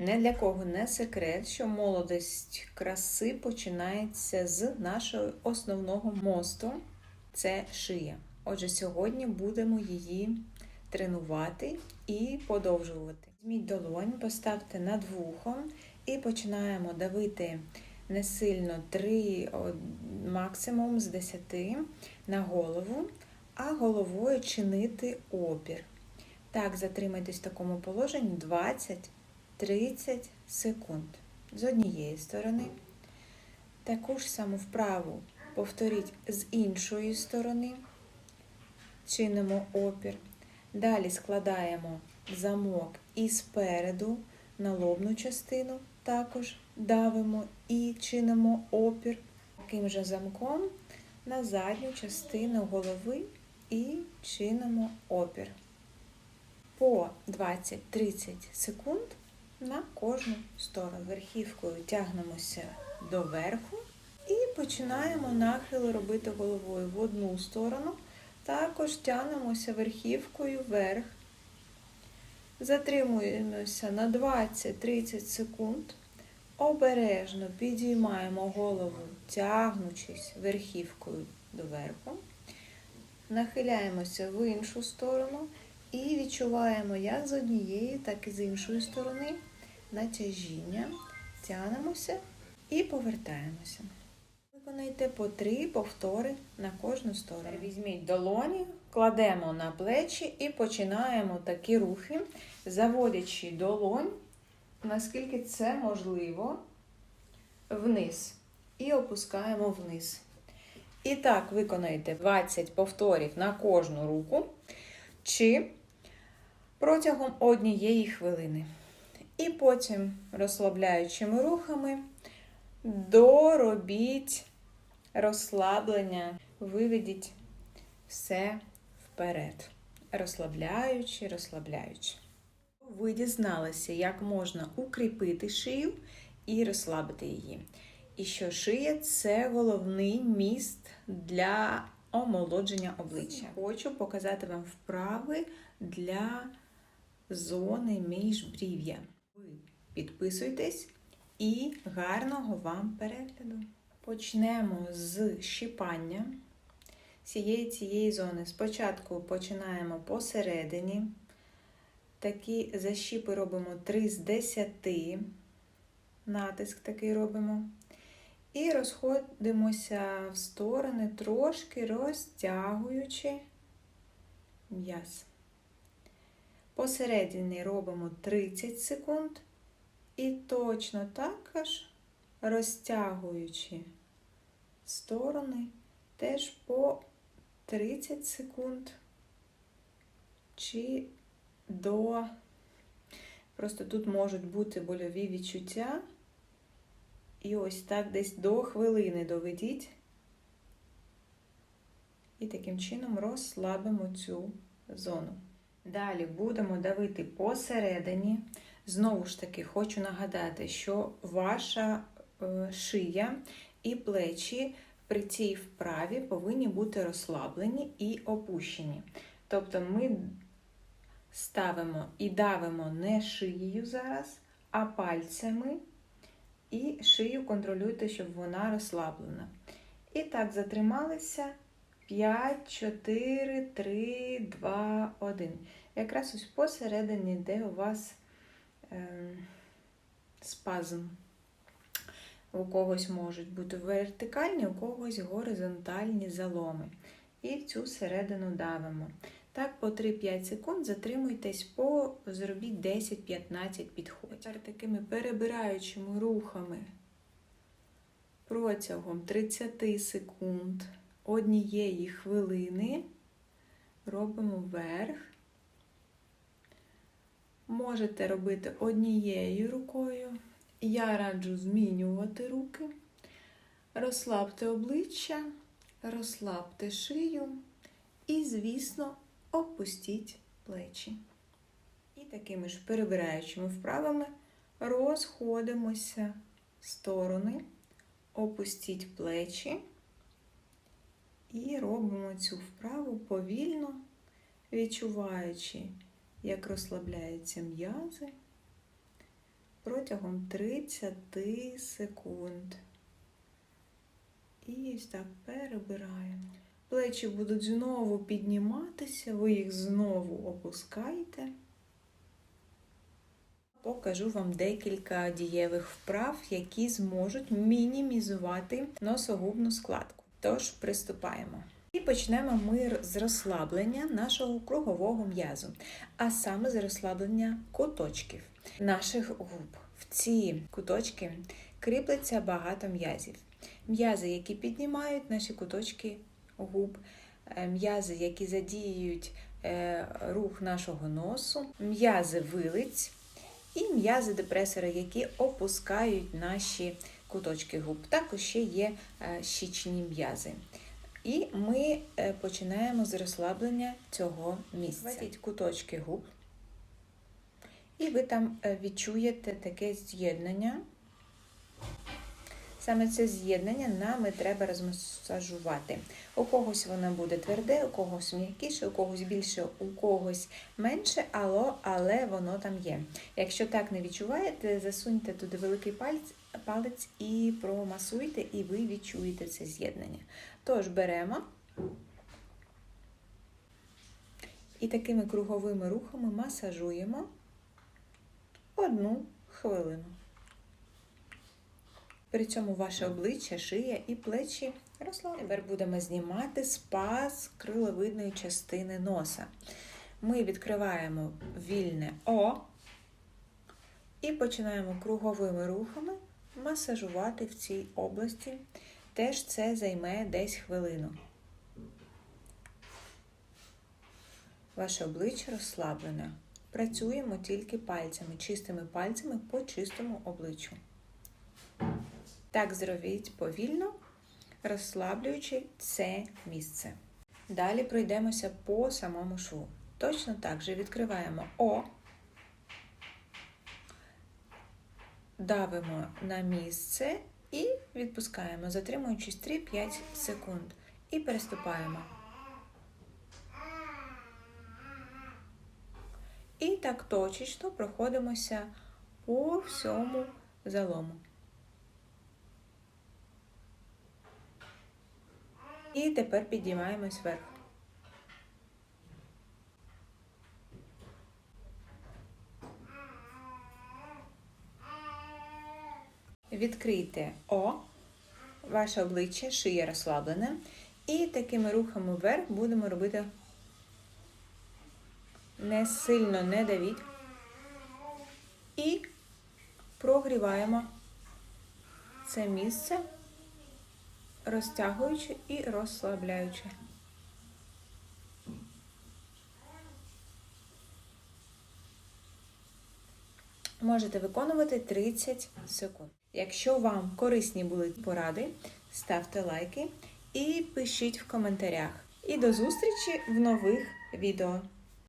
Не для кого не секрет, що молодость краси починається з нашого основного мосту це шия. Отже, сьогодні будемо її тренувати і подовжувати. Візьміть долонь, поставте над вухом і починаємо давити не сильно 3, максимум з 10 на голову, а головою чинити опір. Так, затримайтесь в такому положенні 20-30 секунд. З однієї сторони. Таку ж саму вправу повторіть з іншої сторони. Чинимо опір. Далі складаємо замок і спереду на лобну частину, також давимо і чинимо опір. Таким же замком на задню частину голови і чинимо опір. По 20-30 секунд на кожну сторону. Верхівкою тягнемося до верху і починаємо нахил робити головою в одну сторону. Також тягнемося верхівкою вверх. Затримуємося на 20-30 секунд. Обережно підіймаємо голову, тягнучись верхівкою доверху. Нахиляємося в іншу сторону і відчуваємо як з однієї, так і з іншої сторони натяжіння. Тягнемося і повертаємося. Виконайте по три повтори на кожну сторону. Візьміть долоні, кладемо на плечі і починаємо такі рухи, заводячи долонь, наскільки це можливо, вниз. І опускаємо вниз. І так, виконайте 20 повторів на кожну руку чи протягом однієї хвилини. І потім розслабляючими рухами доробіть розслаблення, виведіть все вперед, розслабляючи, розслабляючи. Ви дізналися, як можна укріпити шию і розслабити її. І що шия це головний міст для омолодження обличчя. Хочу показати вам вправи для зони міжбрів'я. Ви підписуйтесь і гарного вам перегляду! Почнемо з щипання цієї цієї зони. Спочатку починаємо посередині. Такі защіпи робимо 3 з 10, натиск такий робимо. І розходимося в сторони, трошки розтягуючи м'яз. Посередині робимо 30 секунд. І точно також розтягуючи сторони, теж по 30 секунд чи до, просто тут можуть бути больові відчуття. І ось так десь до хвилини доведіть. І таким чином розслабимо цю зону. Далі будемо давити посередині. Знову ж таки, хочу нагадати, що ваша е, шия і плечі при цій вправі повинні бути розслаблені і опущені. Тобто ми ставимо і давимо не шиєю зараз, а пальцями. І шию контролюйте, щоб вона розслаблена. І так, затрималися 5, 4, 3, 2, 1. Якраз ось посередині, де у вас е, спазм. У когось можуть бути вертикальні, у когось горизонтальні заломи. І в цю середину давимо. Так, по 3-5 секунд затримуйтесь, по зробіть 10-15 підходів. Тепер такими перебираючими рухами протягом 30 секунд однієї хвилини робимо вверх. Можете робити однією рукою. Я раджу змінювати руки. Розслабте обличчя, розслабте шию і, звісно, опустіть плечі. І такими ж перебираючими вправами розходимося в сторони, опустіть плечі і робимо цю вправу повільно, відчуваючи, як розслабляються м'язи, протягом 30 секунд. І ось так перебираємо. Плечі будуть знову підніматися, ви їх знову опускаєте. Покажу вам декілька дієвих вправ, які зможуть мінімізувати носогубну складку. Тож приступаємо. І почнемо ми з розслаблення нашого кругового м'язу, а саме з розслаблення куточків наших губ. В ці куточки кріплеться багато м'язів. М'язи, які піднімають наші куточки губ, е, м'язи, які задіюють е, рух нашого носу, м'язи вилиць і м'язи депресора, які опускають наші куточки губ. Також ще є е, щічні м'язи. І ми е, починаємо з розслаблення цього місця. Хватіть куточки губ, і ви там е, відчуєте таке з'єднання. Саме це з'єднання нами треба розмасажувати. У когось воно буде тверде, у когось м'якіше, у когось більше, у когось менше, але, але воно там є. Якщо так не відчуваєте, засуньте туди великий палець, палець і промасуйте, і ви відчуєте це з'єднання. Тож беремо і такими круговими рухами масажуємо одну хвилину. При цьому ваше обличчя, шия і плечі розслаблені. Тепер будемо знімати спас криловидної частини носа. Ми відкриваємо вільне О і починаємо круговими рухами масажувати в цій області. Теж це займе десь хвилину. Ваше обличчя розслаблене. Працюємо тільки пальцями, чистими пальцями по чистому обличчю. Так зробіть повільно, розслаблюючи це місце. Далі пройдемося по самому шву. Точно так же відкриваємо О, давимо на місце і відпускаємо, затримуючись 3-5 секунд. І переступаємо. І так точечно проходимося по всьому залому. І тепер підіймаємось вверх. Відкрийте О, ваше обличчя, шия розслаблене. І такими рухами вверх будемо робити не сильно не давіть. І прогріваємо це місце розтягуючи і розслабляючи. Можете виконувати 30 секунд. Якщо вам корисні були поради, ставте лайки і пишіть в коментарях. І до зустрічі в нових відео.